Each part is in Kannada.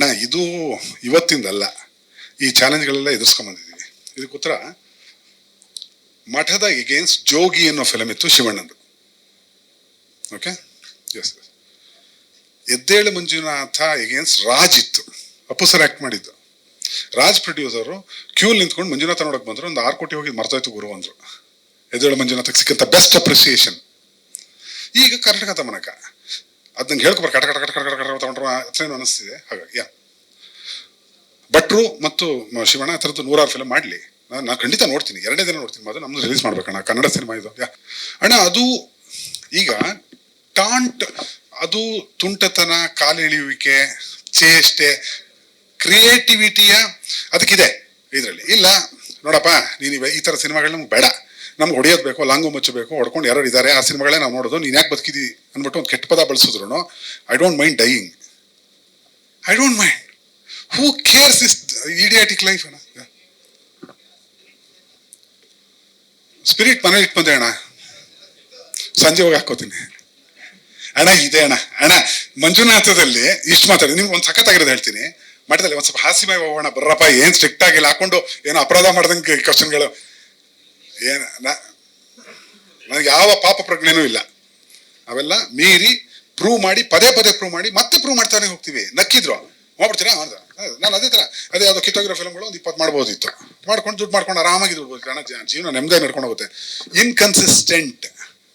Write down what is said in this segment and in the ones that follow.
ಅಣ್ಣ, ಇದು ಇವತ್ತಿಂದಲ್ಲ. ಈ ಚಾಲೆಂಜ್ಗಳೆಲ್ಲ ಎದುರಿಸ್ಕೊಂಬಂದಿದ್ದೀವಿ ಇದಕ್ಕೆ ಉತ್ತರ ಮಠದ ಎಗೇನ್ಸ್ಟ್ ಜೋಗಿ ಅನ್ನೋ ಫಿಲಮ್ ಇತ್ತು ಶಿವಣ್ಣಂದು. ಓಕೆ ಎಸ್ ಎದ್ದೇಳು ಮಂಜುನಾಥ ಎಗೇನ್ಸ್ಟ್ ರಾಜ್ ಇತ್ತು. ಅಪ್ಪು ಸರ್ ಆಕ್ಟ್ ಮಾಡಿದ್ದು. ರಾಜ್ ಪ್ರೊಡ್ಯೂಸರು ಕ್ಯೂಲ್ ನಿಂತ್ಕೊಂಡು ಮಂಜುನಾಥ ನೋಡಕ್ ಬಂದ್ರು. ಒಂದು ಆರು ಕೋಟಿ ಹೋಗಿ ಮರ್ತೋಯ್ತು ಗುರು ಅಂದ್ರು. ಎದ್ದೇಳು ಮಂಜುನಾಥಕ್ಕೆ ಸಿಕ್ಕಂತ ಬೆಸ್ಟ್ ಅಪ್ರಿಸಿಯೇಷನ್ ಈಗ ಕರ್ನಾಟಕ ತಮನಕ ಅದನ್ನ ಹೇಳ್ಕೊಬಾರ ಕಟ ಕಟ ಕಟ ಕಟ ಕಟ ತಗೊಂಡ್ರು ಅನಿಸ್ತಿದೆ. ಹಾಗಾಗಿ, ಯಾ. ಭಟ್ರು ಮತ್ತು ಶಿವಣ್ಣ ಆ ಥರದ್ದು ನೂರಾರು ಫಿಲಮ್ ಮಾಡಲಿ. ನಾನು ನಾನು ಖಂಡಿತ ನೋಡ್ತೀನಿ. ಎರಡನೇ ದಿನ ನೋಡ್ತೀನಿ. ಅದು ನಮ್ಮದು ರಿಲೀಸ್ ಮಾಡ್ಬೇಕಣ್ಣ. ಕನ್ನಡ ಸಿನಿಮಾ ಇದು, ಯಾ. ಅಣ್ಣ, ಅದು ಈಗ ಟಾಂಟ್, ಅದು ತುಂಟತನ ಕಾಲೆಳೆಯುವಿಕೆ ಚೇಷ್ಟೆ ಕ್ರಿಯೇಟಿವಿಟಿಯ ಅದಕ್ಕಿದೆ ಇದರಲ್ಲಿ. ಇಲ್ಲ, ನೋಡಪ್ಪ, ನೀನು ಈ ಥರ ಸಿನಿಮಾಗಳು ನಮ್ಗೆ ಬೇಡ. ನಮ್ಗೆ ಹೊಡೆಯೋದು ಬೇಕು, ಲಾಂಗು ಮುಚ್ಚಬೇಕು ಹೊಡ್ಕೊಂಡು ಯಾರು ಇದ್ದಾರೆ ಆ ಸಿನಿಮಾಗಳೇ ನಾವು ನೋಡೋದು, ನೀನು ಯಾಕೆ ಬದುಕಿದ್ದೀವಿ ಅಂದ್ಬಿಟ್ಟು ಒಂದು ಕೆಟ್ಟ ಪದ ಬಳಸಿದ್ರು I don't mind dying I don't mind who cares is idiotic life ಅಣ್ಣ? ಸ್ಪಿರಿಟ್ ಮನೇಲಿ ಇಟ್ಟು ಬಂದೆ ಅಣ್ಣ. ಸಂಜೆ ಹೋಗಿ ಹಾಕೋತೀನಿ ಅಣ್ಣ, ಇದೆ ಅಣ್ಣ. ಅಣ್ಣ, ಮಂಜುನಾಥದಲ್ಲಿ ಇಷ್ಟು ಮಾತಾಡಿ, ನಿಮ್ಗೆ ಒಂದು ಸಖತ್ತಾಗಿರೋದು ಹೇಳ್ತೀನಿ. ಮಠದಲ್ಲಿ ಒಂದು ಸ್ವಲ್ಪ ಹಾಸ್ಯಮಯ ಹೋಗೋಣ ಬರ್ರಪ್ಪ, ಏನು ಸ್ಟ್ರಿಕ್ಟ್ ಆಗಿಲ್ಲ ಹಾಕೊಂಡು ಏನೋ ಅಪರಾಧ ಮಾಡ್ದಂಗೆ ಕ್ವಶನ್ಗಳು ಏನ್ ನನಗೆ ಯಾವ ಪಾಪ ಪ್ರಜ್ಞೆನೂ ಇಲ್ಲ. ಅವೆಲ್ಲ ಮೀರಿ ಪ್ರೂವ್ ಮಾಡಿ, ಪದೇ ಪದೇ ಪ್ರೂವ್ ಮಾಡಿ, ಮತ್ತೆ ಪ್ರೂವ್ ಮಾಡ್ತಾನೆ ಹೋಗ್ತೀವಿ. ನಕ್ಕಿದ್ರು. ಮಾಡ್ಬಿಡ್ತೀರಾ ಮಾಡ್ದ ನಾನು ಅದೇ ತರ ಅದೇ ಯಾವುದೋ ಕಿತ್ತೋಗಿರೋ ಫಿಲ್ಮ್ಗಳು ಒಂದು ಇಪ್ಪತ್ತು ಮಾಡ್ಬೋದಿತ್ತು. ಮಾಡ್ಕೊಂಡು ದುಡ್ಡು ಮಾಡ್ಕೊಂಡು ಆರಾಮಾಗಿ ದುಡ್ಬೋದು ಕಾರಣ ಜೀವನ ನೆಮ್ಮದಿ ನಡ್ಕೊಂಡು ಹೋಗುತ್ತೆ. ಇನ್ಕನ್ಸಿಸ್ಟೆಂಟ್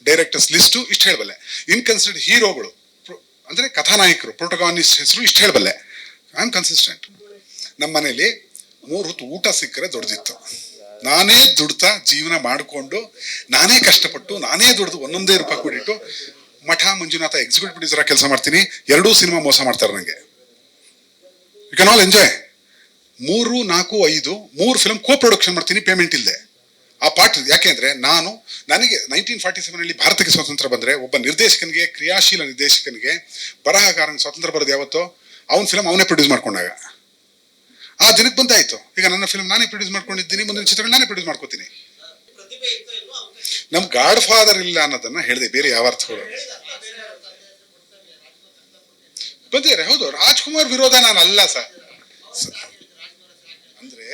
ಡೈರೆಕ್ಟರ್ಸ್ ಲಿಸ್ಟು ಇಷ್ಟು ಹೇಳಬಲ್ಲೆ. ಇನ್ಕನ್ಸಿಸ್ಟೆಂಟ್ ಹೀರೋಗಳು ಅಂದರೆ ಕಥಾನಾಯಕರು ಪ್ರೋಟೋಗಾನಿಸ್ಟ್ ಹೆಸರು ಇಷ್ಟು ಹೇಳಬಲ್ಲೆ. ಐ ಕನ್ಸಿಸ್ಟೆಂಟ್ ನಮ್ಮ ಮನೇಲಿ ಮೂರು ಹೊತ್ತು ಊಟ ಸಿಕ್ಕರೆ ದೊಡ್ಡದಿತ್ತು. ನಾನೇ ದುಡ್ತಾ ಜೀವನ ಮಾಡಿಕೊಂಡು, ನಾನೇ ಕಷ್ಟಪಟ್ಟು, ನಾನೇ ದುಡ್ದು ಒಂದೊಂದೇ ರೂಪಾಯಿ ಕೊಟ್ಟಿಟ್ಟು ಮಠ ಮಂಜುನಾಥ ಎಕ್ಸಿಕ್ಯೂಟಿವ್ ಪ್ರೊಡ್ಯೂಸರ್ ಕೆಲಸ ಮಾಡ್ತೀನಿ. ಎರಡೂ ಸಿನಿಮಾ ಮೋಸ ಮಾಡ್ತಾರೆ ನನಗೆ ಯು ಕ್ಯಾನ್ ಆಲ್ ಎಂಜಾಯ್ ಮೂರು, ನಾಲ್ಕು, ಐದು, ಮೂರು ಫಿಲಮ್ ಕೋ ಪ್ರೊಡಕ್ಷನ್ ಮಾಡ್ತೀನಿ ಪೇಮೆಂಟ್ ಇಲ್ಲದೆ ಆ ಪಾಠ ಯಾಕೆಂದ್ರೆ ನಾನು, ನನಗೆ ನೈನ್ಟೀನ್ ಫಾರ್ಟಿ ಸೆವೆನ್ ಅಲ್ಲಿ ಭಾರತಕ್ಕೆ ಸ್ವಾತಂತ್ರ್ಯ ಬಂದ್ರೆ ಒಬ್ಬ ನಿರ್ದೇಶಕನಿಗೆ, ಕ್ರಿಯಾಶೀಲ ನಿರ್ದೇಶಕನಿಗೆ ಬರಹಗಾರನಿಗೆ ಸ್ವಾತಂತ್ರ್ಯ ಬರೋದು ಯಾವತ್ತೋ, ಅವನ ಫಿಲಮ್ ಅವನೇ ಪ್ರೊಡ್ಯೂಸ್ ಮಾಡ್ಕೊಂಡಾಗ. ಆ ದಿನಕ್ಕೆ ಬಂದಾಯ್ತು. ಈಗ ನನ್ನ ಫಿಲ್ಮ್ ನಾನೇ ಪ್ರೊಡ್ಯೂಸ್ ಮಾಡ್ಕೊಂಡಿದ್ದೀನಿ, ಮುಂದಿನ ಚಿತ್ರಗಳು ನಾನೇ ಪ್ರೊಡ್ಯೂಸ್ ಮಾಡ್ಕೋತೀನಿ. ನಮ್ ಗಾಡ್ ಫಾದರ್ ಇಲ್ಲ ಅನ್ನೋದನ್ನ ಹೇಳಿದೆ, ಬೇರೆ ಯಾವ ಅರ್ಥಗಳು ಬಂದಿದ್ದಾರೆ, ಹೌದು, ರಾಜ್ಕುಮಾರ್ ವಿರೋಧ ನಾನು ಅಲ್ಲ ಸರ್ ಅಂದ್ರೆ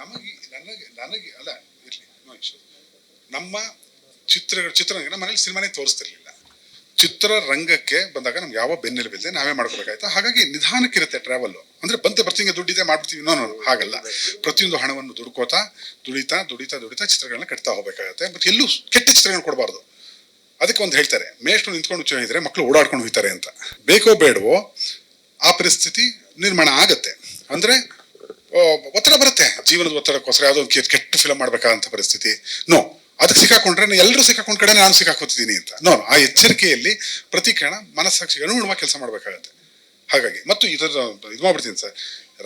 ನಮಗೆ, ನನಗೆ ನನಗೆ, ಅಲ್ಲ, ಇರ್ಲಿ. ನಮ್ಮ ಚಿತ್ರ ಚಿತ್ರರಂಗ ನಮ್ಮ ಮನೇಲಿ ಸಿನಿಮಾನೇ ತೋರಿಸ್ತಿರ್ಲಿಲ್ಲ. ಚಿತ್ರರಂಗಕ್ಕೆ ಬಂದಾಗ ನಮ್ಗೆ ಯಾವ ಬೆನ್ನೆಲುಬಿಲ್ಲದೆ ನಾವೇ ಮಾಡ್ಕೋಬೇಕಾಯ್ತು. ಹಾಗಾಗಿ ನಿಧಾನಕ್ಕಿರುತ್ತೆ ಟ್ರಾವೆಲ್ ಅಂದ್ರೆ ಬಂತೆ ಬರ್ತೀನಿ ದುಡ್ಡಿದೆ ಮಾಡ್ಬಿಡ್ತೀವಿ ನೋ ಹಾಗಲ್ಲ. ಪ್ರತಿಯೊಂದು ಹಣವನ್ನು ದುಡ್ಕೋತಾ, ದುಡಿತಾ ದುಡಿತಾ ದುಡಿತಾ ಚಿತ್ರಗಳನ್ನ ಕಟ್ತಾ ಹೋಗ್ಬೇಕಾಗತ್ತೆ. ಬಟ್ ಎಲ್ಲೂ ಕೆಟ್ಟ ಚಿತ್ರಗಳನ್ನ ಕೊಡಬಾರ್ದು. ಅದಕ್ಕೆ ಒಂದು ಹೇಳ್ತಾರೆ, ಮೇಷ್ಟ್ರು ನಿಂತ್ಕೊಂಡು ಚೆನ್ನಾಗಿದ್ರೆ ಮಕ್ಕಳು ಓಡಾಡ್ಕೊಂಡು ಹೋಗ್ತಾರೆ ಅಂತ. ಬೇಕೋ ಬೇಡವೋ, ಆ ಪರಿಸ್ಥಿತಿ ನಿರ್ಮಾಣ ಆಗತ್ತೆ. ಅಂದ್ರೆ ಒತ್ತಡ ಬರುತ್ತೆ. ಜೀವನದ ಒತ್ತಡಕ್ಕೋಸ್ಕರ ಯಾವುದೋ ಕೆಟ್ಟ ಫಿಲಮ್ ಮಾಡ್ಬೇಕಾದಂತ ಪರಿಸ್ಥಿತಿ. ನೋ ಅದಕ್ಕೆ ಸಿಕ್ಕಾಕೊಂಡ್ರೆ ಎಲ್ಲರೂ ಸಿಕ್ಕಾಕೊಂಡ್ ಕಡೆ ನಾನು ಸಿಕ್ಕಾಕೋತಿದ್ದೀನಿ ಅಂತ. ನೋ ಆ ಎಚ್ಚರಿಕೆಯಲ್ಲಿ ಪ್ರತಿ ಕ್ಷಣ ಮನಸ್ಸಾಕ್ಷಿಗೆ ಅನುಗುಣವಾಗಿ ಕೆಲಸ ಮಾಡ್ಬೇಕಾಗತ್ತೆ. ಹಾಗಾಗಿ, ಮತ್ತು ಇದರ ಇದು ಮಾಡ್ಬಿಡ್ತೀನಿ ಸರ್.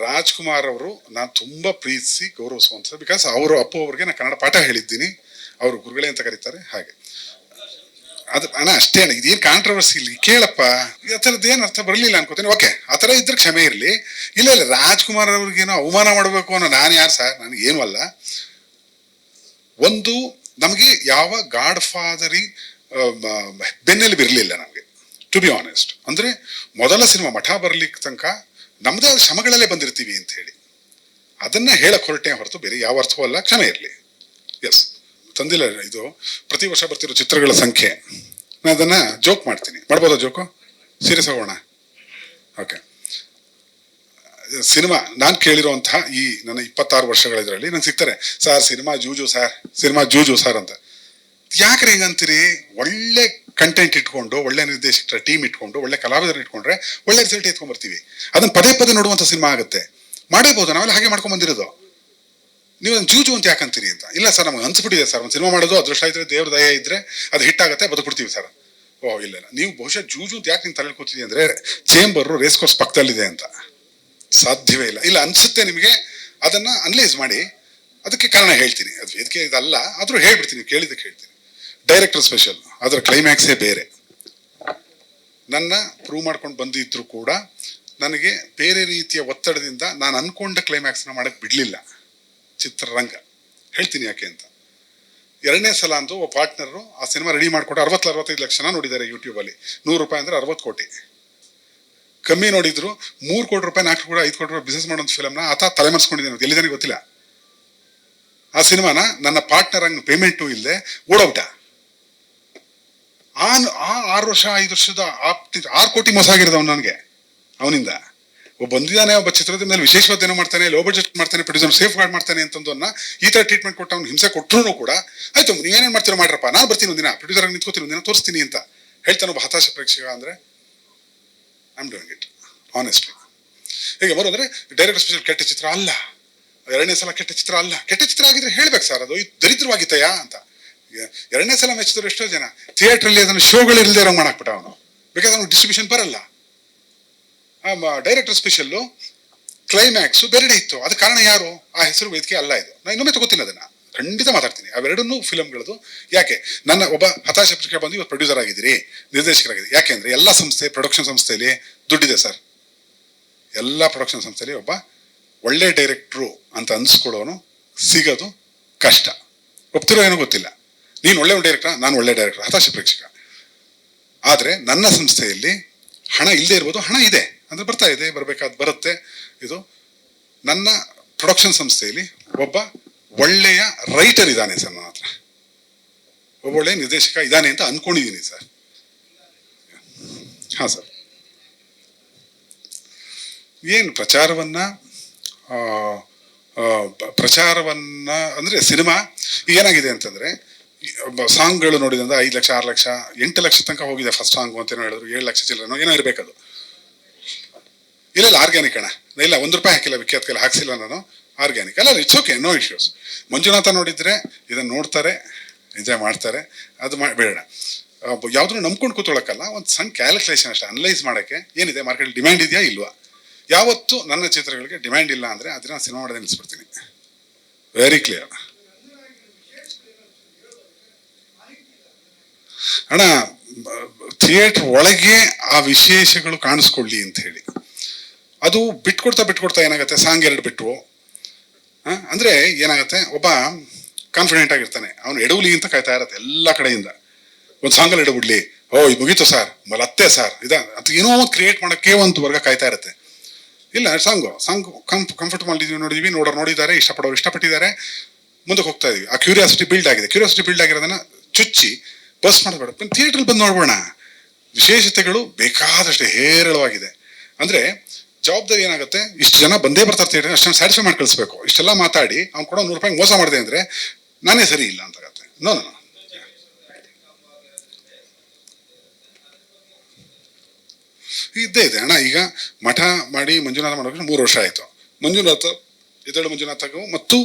ರಾಜ್ಕುಮಾರ್ ಅವರು ನಾನು ತುಂಬ ಪ್ರೀತಿಸಿ ಗೌರವಿಸುವಂತ ಬಿಕಾಸ್ ಅವರು ಅಪ್ಪು ಅವ್ರಿಗೆ ನಾನು ಕನ್ನಡ ಪಾಠ ಹೇಳಿದ್ದೀನಿ. ಅವರು ಗುರುಗಳೇ ಅಂತ ಕರೀತಾರೆ, ಹಾಗೆ. ಅದು, ಅಣ್ಣ, ಅಷ್ಟೇ ಅಣ್ಣ, ಇದೇನು ಕಾಂಟ್ರವರ್ಸಿ ಇಲ್ಲಿ? ಕೇಳಪ್ಪ. ಆ ಥರದ್ದು ಏನು ಅರ್ಥ ಬರಲಿಲ್ಲ ಅನ್ಕೋತೀನಿ. ಓಕೆ ಆ ಥರ ಇದ್ರೆ ಕ್ಷಮೆ ಇರಲಿ. ಇಲ್ಲ ಇಲ್ಲ, ರಾಜ್ಕುಮಾರ್ ಅವ್ರಿಗೇನೋ ಅವಮಾನ ಮಾಡಬೇಕು ಅನ್ನೋ ನಾನು ಯಾರು ಸರ್? ನನಗೆ ಏನೂ ಅಲ್ಲ. ಒಂದು, ನಮಗೆ ಯಾವ ಗಾಡ್ ಫಾದರಿ ಬೆನ್ನೆಲುಬಿರಲಿಲ್ಲ ನಮಗೆ. ಟು ಬಿ ಆನೆಸ್ಟ್ ಅಂದರೆ ಮೊದಲ ಸಿನಿಮಾ ಮಠ ಬರ್ಲಿಕ್ಕೆ ತನಕ ನಮ್ಮದೇ ಶ್ರಮಗಳಲ್ಲೇ ಬಂದಿರ್ತೀವಿ ಅಂತ ಹೇಳಿ. ಅದನ್ನು ಹೇಳಕ್ಕೆ ಹೊರಟೆ ಹೊರತು ಬೇರೆ ಯಾವ ಅರ್ಥವೂ ಅಲ್ಲ, ಕ್ಷಮೆ ಇರಲಿ. ಎಸ್ ತಂದಿಲ್ಲ ಇದು. ಪ್ರತಿ ವರ್ಷ ಬರ್ತಿರೋ ಚಿತ್ರಗಳ ಸಂಖ್ಯೆ. ನಾನು ಅದನ್ನು ಜೋಕ್ ಮಾಡ್ತೀನಿ. ಮಾಡ್ಬೋದಾ ಜೋಕು ಸೀರಿಯಸ್ ಹೋಗೋಣ ಓಕೆ ಸಿನಿಮಾ, ನಾನು ಕೇಳಿರುವಂತಹ ಈ ನನ್ನ ಇಪ್ಪತ್ತಾರು ವರ್ಷಗಳ ಇದರಲ್ಲಿ ನಂಗೆ ಸಿಗ್ತಾರೆ, ಸರ್, ಸಿನಿಮಾ ಜೂಜು ಸರ್, ಸಿನಿಮಾ ಜೂಜು ಸರ್ ಅಂತ. ಯಾಕ್ರೆ ಹಿಂಗಂತೀರಿ? ಒಳ್ಳೆ ಕಂಟೆಂಟ್ ಇಟ್ಕೊಂಡು, ಒಳ್ಳೆ ನಿರ್ದೇಶಕರ ಟೀಮ್ ಇಟ್ಕೊಂಡು, ಒಳ್ಳೆ ಕಲಾವಿದರು ಇಟ್ಕೊಂಡ್ರೆ ಒಳ್ಳೆ ರಿಸಲ್ಟ್ ಎತ್ಕೊಂಡ್ ಬರ್ತೀವಿ ಅದನ್ನ ಪದೇ ಪದೇ ನೋಡುವಂತ ಸಿನಿಮಾ ಆಗುತ್ತೆ. ಮಾಡೇಬಹುದು ನಾವೆಲ್ಲ ಹಾಗೆ ಮಾಡ್ಕೊಂಡ್ ಬಂದಿರೋದು. ನೀವು ಜೂಜು ಅಂತ ಯಾಕಂತೀರಿ ಅಂತ? ಇಲ್ಲ ಸರ್, ನಮ್ಗೆ ಅನ್ಸ್ಬಿಟ್ಟಿದೆ ಸರ್. ಒಂದು ಸಿನಿಮಾ ಮಾಡೋದು ಅದೃಷ್ಟ ಇದ್ರೆ, ದೇವ್ರ ದಯ ಇದ್ರೆ ಅದು ಹಿಟ್ ಆಗುತ್ತೆ, ಬದುಕ್ಬಿಡ್ತೀವಿ ಸರ್. ಓ, ಇಲ್ಲ ಇಲ್ಲ. ನೀವು ಬಹುಶಃ ಜೂಜು ಅಂತ ಯಾಕೆ ನೀವು ತಲೆ ಕೂತಿದೆ ಅಂದ್ರೆ ಚೇಂಬರ್ ರೇಸ್ ಕೋರ್ಸ್ ಪಕ್ಕದಲ್ಲಿದೆ ಅಂತ. ಸಾಧ್ಯವೇ ಇಲ್ಲ. ಇಲ್ಲ, ಅನ್ಸುತ್ತೆ ನಿಮಗೆ. ಅದನ್ನ ಅನಲೈಸ್ ಮಾಡಿ, ಅದಕ್ಕೆ ಕಾರಣ ಹೇಳ್ತೀನಿ. ಅದು ವೇದಿಕೆ ಇದಲ್ಲ, ಆದ್ರೂ ಹೇಳ್ಬಿಡ್ತೀನಿ ಕೇಳಿದಕ್ಕೆ ಹೇಳ್ತೀನಿ. ಡೈರೆಕ್ಟರ್ ಸ್ಪೆಷಲ್ ಅದರ ಕ್ಲೈಮ್ಯಾಕ್ಸೇ ಬೇರೆ. ನನ್ನ ಪ್ರೂವ್ ಮಾಡ್ಕೊಂಡು ಬಂದಿದ್ರು ಕೂಡ ನನಗೆ ಬೇರೆ ರೀತಿಯ ಒತ್ತಡದಿಂದ ನಾನು ಅನ್ಕೊಂಡ ಕ್ಲೈಮ್ಯಾಕ್ಸ್ನ ಮಾಡಕ್ಕೆ ಬಿಡಲಿಲ್ಲ. ಚಿತ್ರರಂಗ. ಹೇಳ್ತೀನಿ ಯಾಕೆ ಅಂತ. ಎರಡನೇ ಸಲ ಅಂದು ಒಬ್ಬ ಪಾರ್ಟ್ನರು ಆ ಸಿನಿಮಾ ರೆಡಿ ಮಾಡಿಕೊಟ್ಟು ಅರವತ್ತು ಅರವತ್ತೈದು ಲಕ್ಷ ನೋಡಿದ್ದಾರೆ ಯೂಟ್ಯೂಬಲ್ಲಿ ನೂರು ರೂಪಾಯಿ ಅಂದ್ರೆ ಅರವತ್ತು ಕೋಟಿ. ಕಮ್ಮಿ ನೋಡಿದ್ರು ಮೂರು ಕೋಟಿ ರೂಪಾಯಿ, ನಾಲ್ಕು ಕೋಟಿ, ಐದು ಕೋಟಿ ರೂಪಾಯಿ ಬಿಸ್ನೆಸ್ ಮಾಡೋ ಫಿಲಮ್ನ ಆತ ತಲೆಮರೆಸ್ಕೊಂಡಿದ್ದಾನೆ ಎಲ್ಲಿದ್ದಾನೆ ಗೊತ್ತಿಲ್ಲ. ಆ ಸಿನಿಮಾನ ನನ್ನ ಪಾರ್ಟ್ನರ್ ಹಂಗೆ ಪೇಮೆಂಟು ಇಲ್ಲದೆ ಓಡೋಗ್ಬಿಟ್ಟ. ಆ ಆ ಆರು ವರ್ಷ, ಐದು ವರ್ಷದ ಆರು ಕೋಟಿ ಮೋಸ ಆಗಿರೋದು ನನಗೆ, ಅವನಿಂದ. ಒಬ್ಬ ಬಂದಿದ್ದಾನೆ, ಒಬ್ಬ ಚಿತ್ರದ ಮೇಲೆ ವಿಶೇಷವಾದ ಏನೋ ಮಾಡ್ತಾನೆ ಲೋ ಬಜೆಟ್ ಮಾಡ್ತಾನೆ ಪ್ರೊಡ್ಯೂಸರ್ ಸೇಫ್ ಗಾರ್ಡ್ ಮಾಡ್ತಾನೆ ಅಂತಂದನ್ನ ಈ ತರ ಟ್ರೀಟ್ಮೆಂಟ್ ಕೊಟ್ಟು ಅವ್ನು ಹಿಂಸೆ ಕೊಟ್ಟರು ಕೂಡ, ಆಯ್ತು ನೀವೇನೇನು ಮಾಡ್ತೀರೋ ಮಾಡ್ರಪ್ಪ, ನಾನು ಬರ್ತೀನಿ ಒಂದಿನ ಪ್ರೊಡ್ಯೂಸರ್ ನಿಂತ್ಕೋತೀನಿ ಒಂದಿನ, ತೋರಿಸ್ತೀನಿ ಅಂತ ಹೇಳ್ತಾನೆ ಒಬ್ಬ ಹತಾಶ ಪ್ರೇಕ್ಷಕ ಅಂದ್ರೆ I am doing it honestly ಹೇಗೆ ಬರೋದ್ರೆ ಡೈರೆಕ್ಟರ್ ಸ್ಪೆಷಲ್ ಕೆಟ್ಟ ಚಿತ್ರ ಅಲ್ಲ, ಎರಡನೇ ಸಲ ಕೆಟ್ಟ ಚಿತ್ರ ಅಲ್ಲ, ಕೆಟ್ಟ ಚಿತ್ರ ಆಗಿದ್ರೆ ಹೇಳ್ಬೇಕು ಸರ್ ಅದು ದರಿದ್ರವಾಗಿತ್ತಯಾ ಅಂತ. ಎರಡನೇ ಸಲ ಮೆಚ್ಚಿದ್ರು ಎಷ್ಟೋ ಜನ. ಥಿಯೇಟ್ರಲ್ಲಿ ಅದನ್ನು ಶೋಗಳು ಇಲ್ಲದೆ ಇರೋ ಮಾಡಾಕ್ಬಿಟ್ಟ ಅವನು. ಬಿಕಾಸ್ ಅವನು ಡಿಸ್ಟ್ರಿಬ್ಯೂಷನ್ ಬರಲ್ಲ. ಡೈರೆಕ್ಟರ್ ಸ್ಪೆಷಲ್ಲು ಕ್ಲೈಮ್ಯಾಕ್ಸು ಬೇರೆಡೆ ಇತ್ತು. ಅದು ಕಾರಣ ಯಾರು? ಆ ಹೆಸರು ವೇದಿಕೆ ಅಲ್ಲ ಇದು. ನಾನು ಇನ್ನೊಮ್ಮೆ ತಗೋತೀನಿ ಅದನ್ನ. ಖಂಡಿತ ಮಾತಾಡ್ತೀನಿ. ಅವೆರಡೂ ಫಿಲಮ್ಗಳದು ಯಾಕೆ? ನನ್ನ ಒಬ್ಬ ಹತಾಶ ಪತ್ರಿಕೆ ಬಂದು ಇವತ್ತು ಪ್ರೊಡ್ಯೂಸರ್ ಆಗಿದ್ದೀರಿ. ನಿರ್ದೇಶಕರಾಗಿದ್ದೀರಿ. ಯಾಕೆ ಅಂದ್ರೆ ಎಲ್ಲ ಸಂಸ್ಥೆ ಪ್ರೊಡಕ್ಷನ್ ಸಂಸ್ಥೆಯಲ್ಲಿ ದುಡ್ಡಿದೆ ಸರ್. ಎಲ್ಲ ಪ್ರೊಡಕ್ಷನ್ ಸಂಸ್ಥೆಯಲ್ಲಿ ಒಬ್ಬ ಒಳ್ಳೆ ಡೈರೆಕ್ಟ್ರು ಅಂತ ಅನ್ಸ್ಕೊಳ್ಳೋನು ಸಿಗೋದು ಕಷ್ಟ. ಒಪ್ತಿರೋ ಏನೋ ಗೊತ್ತಿಲ್ಲ. ನೀನು ಒಳ್ಳೆ ಡೈರೆಕ್ಟರ್ ನಾನು ಒಳ್ಳೆ ಡೈರೆಕ್ಟರ್ ಹತಾಶ ಪ್ರೇಕ್ಷಕ. ಆದರೆ ನನ್ನ ಸಂಸ್ಥೆಯಲ್ಲಿ ಹಣ ಇಲ್ಲದೆ ಇರ್ಬೋದು, ಹಣ ಇದೆ ಅಂದರೆ ಬರ್ತಾ ಇದೆ, ಬರಬೇಕಾದ ಬರುತ್ತೆ. ಇದು ನನ್ನ ಪ್ರೊಡಕ್ಷನ್ ಸಂಸ್ಥೆಯಲ್ಲಿ ಒಬ್ಬ ಒಳ್ಳೆಯ ರೈಟರ್ ಇದ್ದಾನೆ ಸರ್ ನನ್ನ ಹತ್ರ. ಒಬ್ಬ ಒಳ್ಳೆಯ ನಿರ್ದೇಶಕ ಇದ್ದಾನೆ ಅಂತ ಅಂದ್ಕೊಂಡಿದ್ದೀನಿ ಸರ್. ಹಾಂ ಸರ್. ಏನು ಪ್ರಚಾರವನ್ನ ಪ್ರಚಾರವನ್ನು ಅಂದರೆ ಸಿನಿಮಾ ಏನಾಗಿದೆ ಅಂತಂದ್ರೆ ಸಾಂಗ್ಗಳು ನೋಡಿದಂದ್ರೆ ಐದು ಲಕ್ಷ, ಆರು ಲಕ್ಷ, ಎಂಟು ಲಕ್ಷ ತನಕ ಹೋಗಿದೆ ಫಸ್ಟ್ ಸಾಂಗ್ ಅಂತ ಏನೋ ಹೇಳಿದ್ರು, ಏಳು ಲಕ್ಷ ಚಿಲ್ಲರನೋ, ಏನೋ ಇರಬೇಕದು ಇಲ್ಲ ಇಲ್ಲ ಆರ್ಗ್ಯಾನಿಕ್ ಅಣ್ಣ. ಇಲ್ಲ, ಒಂದು ರೂಪಾಯಿ ಹಾಕಿಲ್ಲ, ವಿಖ್ಯಾತ ಕೈಲಿ ಹಾಕ್ಸಿಲ್ಲ ನಾನು. ಆರ್ಗ್ಯಾನಿಕ್ ಅಲ್ಲ it's okay no issues Manjunatha ನೋಡಿದ್ರೆ ಇದನ್ನು ನೋಡ್ತಾರೆ ಎಂಜಾಯ್ ಮಾಡ್ತಾರೆ, ಅದು ಬೇಡ. ಯಾವುದನ್ನು ನಂಬ್ಕೊಂಡು ಕೂತ್ಕೊಳ್ಳೋಕ್ಕಲ್ಲ ಒಂದು ಸಣ್ಣ ಕ್ಯಾಲ್ಕುಲೇಷನ್ ಅಷ್ಟೇ ಅನಲೈಸ್ ಮಾಡೋಕ್ಕೆ ಏನಿದೆ ಮಾರ್ಕೆಟ್ ಡಿಮ್ಯಾಂಡ್ ಇದೆಯಾ, ಇಲ್ವಾ? ಯಾವತ್ತು ನನ್ನ ಚಿತ್ರಗಳಿಗೆ ಡಿಮ್ಯಾಂಡ್ ಇಲ್ಲ ಅಂದರೆ ಅದನ್ನ ಸಿನಿಮಾ ಮಾಡೋದೇ ನಿಲ್ಲಿಸ್ಬಿಡ್ತೀನಿ ವೆರಿ ಕ್ಲಿಯರ್ ಅಣ್ಣ, ಥಿಯೇಟರ್ ಒಳಗೆ ಆ ವಿಶೇಷಗಳು ಕಾಣಿಸ್ಕೊಳ್ಳಿ ಅಂತ ಹೇಳಿ. ಅದು ಬಿಟ್ಕೊಡ್ತಾ ಬಿಟ್ಕೊಡ್ತಾ ಏನಾಗುತ್ತೆ? ಸಾಂಗ್ ಎರಡು ಬಿಟ್ಟು ಅಂದರೆ ಏನಾಗುತ್ತೆ? ಒಬ್ಬ ಕಾನ್ಫಿಡೆಂಟ್ ಆಗಿರ್ತಾನೆ. ಅವನು ಎಡವಲಿ ಅಂತ ಕಾಯ್ತಾ ಇರತ್ತೆ ಎಲ್ಲ ಕಡೆಯಿಂದ. ಒಂದು ಸಾಂಗಲ್ಲಿ ಎಡಬಿಡ್ಲಿ. ಓ ಇದು ಮುಗೀತು ಸರ್ ಮಲತ್ತೆ ಸರ್ ಇದ? ಅದು ಏನೋ ಒಂದು ಕ್ರಿಯೇಟ್ ಮಾಡೋಕ್ಕೆ ಒಂದು ವರ್ಗ ಕಾಯ್ತಾ ಇರುತ್ತೆ. ಇಲ್ಲ ಸಾಂಗು ಸಾಂಗ್ ಕಂಫರ್ಟಬಲ್ ಮಾಡಿದೀವಿ ನೋಡಿದೀವಿ. ನೋಡೋರು ನೋಡಿದ್ದಾರೆ, ಇಷ್ಟಪಡೋರು ಇಷ್ಟಪಟ್ಟಿದ್ದಾರೆ. ಮುಂದಕ್ಕೆ ಹೋಗ್ತಾ ಇದೀವಿ. ಆ ಕ್ಯೂರಿಯಾಸಿಟಿ ಬಿಲ್ಡ್ ಆಗಿದೆ. ಕ್ಯೂರಿಯಾಸಿಟಿ ಬಿಲ್ಡ್ ಆಗಿರೋದನ್ನ ಚುಚ್ಚಿ ಬಸ್ ಮಾಡಬೇಡ. ಥಿಯೇಟ್ರಲ್ಲಿ ಬಂದು ನೋಡ್ಬೋಣ. ವಿಶೇಷತೆಗಳು ಬೇಕಾದಷ್ಟು ಹೇರಳವಾಗಿದೆ. ಅಂದರೆ ಜವಾಬ್ದಾರಿ ಏನಾಗುತ್ತೆ? ಇಷ್ಟು ಜನ ಬಂದೇ ಬರ್ತಾರೆ ಥಿಯೇಟರ್ ಜನ ಸ್ಯಾಟಿಸ್ಫೈ ಮಾಡಿ ಕಳಿಸ್ಬೇಕು. ಇಷ್ಟೆಲ್ಲ ಮಾತಾಡಿ, ಅವ್ನು ಕೊಡೋ ನೂರು ರೂಪಾಯಿ ಮೋಸ ಮಾಡಿದೆ ಅಂದರೆ ನಾನೇ ಸರಿ ಇಲ್ಲ ಅಂತ ಆಗುತ್ತೆ. ನೋ ನೋ ಇದ್ದೇ ಇದೆ. ಅಣ್ಣ, ಈಗ ಮಠ ಮಾಡಿ ಮಂಜುನಾಥ ಮಾಡೋಕೆ ಮೂರು ವರ್ಷ ಆಯಿತು. ಮಂಜುನಾಥ ಎದ್ದೇಳು ಮಂಜುನಾಥಗೂ ಮತ್ತು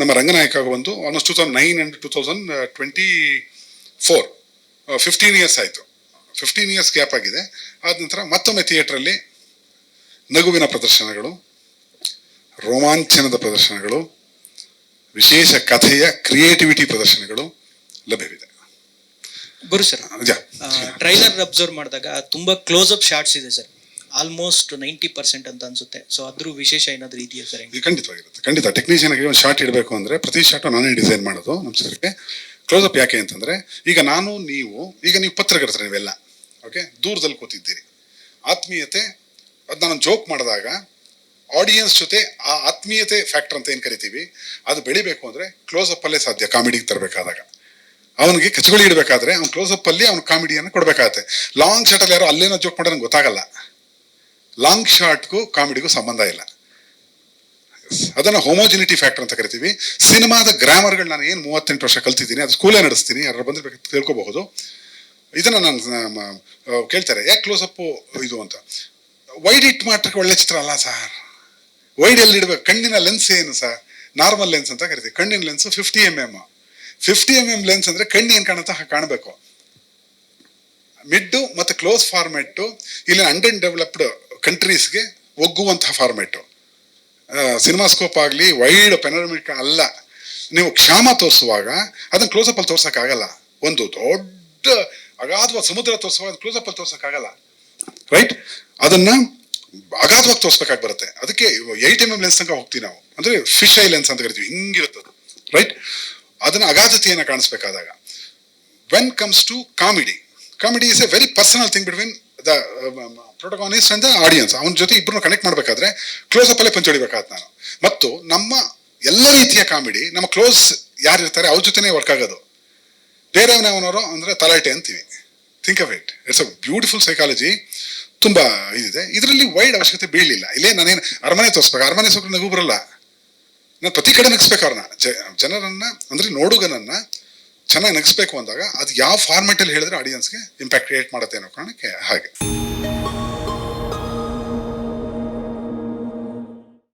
ನಮ್ಮ ರಂಗನಾಯಕ ಬಂದು almost two thousand nine and two thousand twenty four fifteen years ಆಯಿತು. ಫಿಫ್ಟೀನ್ ಇಯರ್ಸ್ ಗ್ಯಾಪ್ ಆಗಿದೆ. ಆದ ನಂತರ ಮತ್ತೊಮ್ಮೆ ಥಿಯೇಟ್ರಲ್ಲಿ ನಗುವಿನ ಪ್ರದರ್ಶನಗಳು ರೋಮಾಂಚನದ ಪ್ರದರ್ಶನಗಳು ವಿಶೇಷ ಕಥೆಯ ಕ್ರಿಯೇಟಿವಿಟಿ ಪ್ರದರ್ಶನಗಳು ಲಭ್ಯವಿದೆ. ಗುರು ಸರ್ ಟ್ರೈಲರ್ ಅಬ್ಸರ್ವ್ ಮಾಡಿದಾಗ ತುಂಬಾ ಕ್ಲೋಸ್ ಅಪ್ ಶಾರ್ಟ್ಸ್ ಇದೆ ಸರ್. ಆಲ್ಮೋಸ್ಟ್ ನೈಂಟಿ ಪರ್ಸೆಂಟ್ ಅಂತ ಅನ್ಸುತ್ತೆ. ಸೊ ಅದ್ರ ವಿಶೇಷ ಏನಾದರೂ ಇದೆಯಾ ಸರ್? ಖಂಡಿತವಾಗಿರುತ್ತೆ. ಖಂಡಿತ ಟೆಕ್ನಿಷಿಯನ್ ಆಗಿ ಒಂದು ಶಾರ್ಟ್ ಇಡಬೇಕು ಅಂದ್ರೆ ಪ್ರತಿ ಶಾರ್ಟ್ ನಾನೇ ಡಿಸೈನ್ ಮಾಡೋದು ನಮ್ಮ ಚಿತ್ರಕ್ಕೆ. ಕ್ಲೋಸ್ ಅಪ್ ಯಾಕೆ ಅಂತಂದ್ರೆ, ಈಗ ನಾನು, ನೀವು, ಈಗ ನೀವು ಪತ್ರಕರ್ತರು ನೀವೆಲ್ಲ ಓಕೆ ದೂರದಲ್ಲಿ ಕೂತಿದ್ದೀರಿ. ಆತ್ಮೀಯತೆ, ಅದು ನಾನು ಜೋಕ್ ಮಾಡಿದಾಗ ಆಡಿಯನ್ಸ್ ಜೊತೆ ಆ ಆತ್ಮೀಯತೆ ಫ್ಯಾಕ್ಟರ್ ಅಂತ ಏನು ಕರಿತೀವಿ? ಅದು ಬೆಳಿಬೇಕು ಅಂದ್ರೆ ಕ್ಲೋಸ್ ಅಪ್ ಅಲ್ಲೇ ಸಾಧ್ಯ ಕಾಮಿಡಿಗೆ ತರಬೇಕಾದಾಗ. ಅವನಿಗೆ ಕಚಗುಳಿ ಇಡಬೇಕಾದ್ರೆ ಅವ್ನು ಕ್ಲೋಸ್ ಅಪ್ ಅಲ್ಲಿ ಅವ್ನು ಕಾಮಿಡಿಯನ್ನು ಕೊಡಬೇಕಾಗತ್ತೆ. ಲಾಂಗ್ ಶಾರ್ಟ್ ಅಲ್ಲಿ ಯಾರೋ ಅಲ್ಲೇನೋ ಜೋಕ್ ಮಾಡೋದು ಗೊತ್ತಾಗಲ್ಲ. ಲಾಂಗ್ ಶಾರ್ಟ್ಗೂ ಕಾಮಿಡಿಗೂ ಸಂಬಂಧ ಇಲ್ಲ. ಅದನ್ನ ಹೋಮೋಜಿನಿಟಿ ಫ್ಯಾಕ್ಟರ್ ಅಂತ ಕರಿತೀವಿ. ಸಿನಿಮಾದ ಗ್ರಾಮರ್ಗಳು ನಾನು ಏನು ಮೂವತ್ತೆಂಟು ವರ್ಷ ಕಲ್ತಿದ್ದೀನಿ, ಅದು ಸ್ಕೂಲೇ ನಡೆಸ್ತೀನಿ ಯಾರು ಬಂದ್ರೆ ತಿಳ್ಕೊಬಹುದು. ಇದನ್ನ ನಾನು ಕೇಳ್ತಾರೆ, ಯಾಕೆ ಕ್ಲೋಸ್ ಅಪ್ ಇದು ಅಂತ. ವೈಡ್ ಇಟ್ ಮಾಡ್ಲಿಕ್ಕೆ ಒಳ್ಳೆ ಚಿತ್ರ ಅಲ್ಲ ಸರ್. ವೈಡ್ ಎಲ್ಲಿ ಇಡಬೇಕು, ಕಣ್ಣಿನ ಲೆನ್ಸ್ ಏನು ಸರ್? ನಾರ್ಮಲ್ ಲೆನ್ಸ್ ಅಂತ ಕರಿತೀವಿ, ಕಣ್ಣಿನ lens fifty M M fifty M M lens ಅಂದ್ರೆ ಕಣ್ಣು ಏನು ಕಾಣುತ್ತೋ ಕಾಣಬೇಕು. ಮಿಡ್ಡು ಮತ್ತು ಕ್ಲೋಸ್ ಫಾರ್ಮೆಟ್ಟು ಇಲ್ಲಿ ಅಂಡರ್ ಡೆವಲಪ್ಡ್ ಕಂಟ್ರೀಸ್ಗೆ ಒಗ್ಗುವಂತಹ ಫಾರ್ಮೆಟ್ಟು ಸಿನಿಮಾಸ್ಕೋಪ್ ಆಗಲಿ ವೈಡ್ ಪೆನರಮಿಕ್ ಅಲ್ಲ. ನೀವು ಕ್ಷಾಮ ತೋರಿಸುವಾಗ ಅದನ್ನ ಕ್ಲೋಸಪ್ ಅಲ್ಲಿ ತೋರ್ಸೋಕ್ಕಾಗಲ್ಲ. ಒಂದು ದೊಡ್ಡ ಅಗಾಧವಾದ ಸಮುದ್ರ ತೋರಿಸುವಾಗ ಕ್ಲೋಸಪ್ ಅಲ್ಲಿ ತೋರ್ಸೋಕ್ಕಾಗಲ್ಲ. ರೈಟ್ ಅದನ್ನ ಅಗಾಧವಾಗಿ ತೋರಿಸ್ಬೇಕಾಗಿ ಬರುತ್ತೆ. ಅದಕ್ಕೆ ಏಟ್ ಎಂ ಎಂ ಲೆನ್ಸ್ ತನಕ ಹೋಗ್ತೀವಿ ನಾವು. ಅಂದ್ರೆ ಫಿಶ್ ಐ ಲೆನ್ಸ್ ಅಂತ ಕರಿತೀವಿ. ಹಿಂಗಿರುತ್ತೆ ರೈಟ್ ಅದನ್ನ ಅಗಾಧತೆಯನ್ನು ಕಾಣಿಸ್ಬೇಕಾದಾಗ when comes to comedy comedy is a very personal thing between the protagonist and the audience ಅವನ ಜೊತೆ ಇಬ್ಬರನ್ನು ಕನೆಕ್ಟ್ ಮಾಡಬೇಕಾದ್ರೆ ಕ್ಲೋಸ್ ಅಪ್ ಅಲ್ಲೇ ನಾನು. ಮತ್ತು ನಮ್ಮ ಎಲ್ಲ ರೀತಿಯ ಕಾಮಿಡಿ, ನಮ್ಮ ಕ್ಲೋಸ್ ಯಾರು ಇರ್ತಾರೆ ಅವ್ರ ಜೊತೆನೇ ವರ್ಕ್ ಆಗೋದು. ಬೇರೆಯವನವನವರು ಅಂದರೆ ತಲಾಟೆ ಅಂತೀವಿ. Think of it it's a beautiful psychology ತುಂಬ ಇದಿದೆ. ಇದರಲ್ಲಿ ವೈಡ್ ಅವಶ್ಯಕತೆ ಬೀಳಲಿಲ್ಲ. ಇಲ್ಲೇ ನಾನೇನು ಅರಮನೆ ತೋರಿಸ್ಬೇಕು. ಅರಮನೆ ಸೊಕ್ರು ನಗು ಬರಲ್ಲ. ನಾನು ಪ್ರತಿ ಕಡೆ ನಗಿಸ್ಬೇಕು ಅವ್ರನ್ನ. ಜನರನ್ನ, ಅಂದರೆ ನೋಡುಗನನ್ನ ಚೆನ್ನಾಗಿ ನಗಿಸ್ಬೇಕು ಅಂದಾಗ ಅದು ಯಾವ ಫಾರ್ಮೆಟಲ್ಲಿ ಹೇಳಿದ್ರೆ ಆಡಿಯನ್ಸ್ಗೆ ಇಂಪ್ಯಾಕ್ಟ್ ಕ್ರಿಯೇಟ್ ಮಾಡುತ್ತೆ ಅನ್ನೋ ಕಾರಣಕ್ಕೆ ಹಾಗೆ.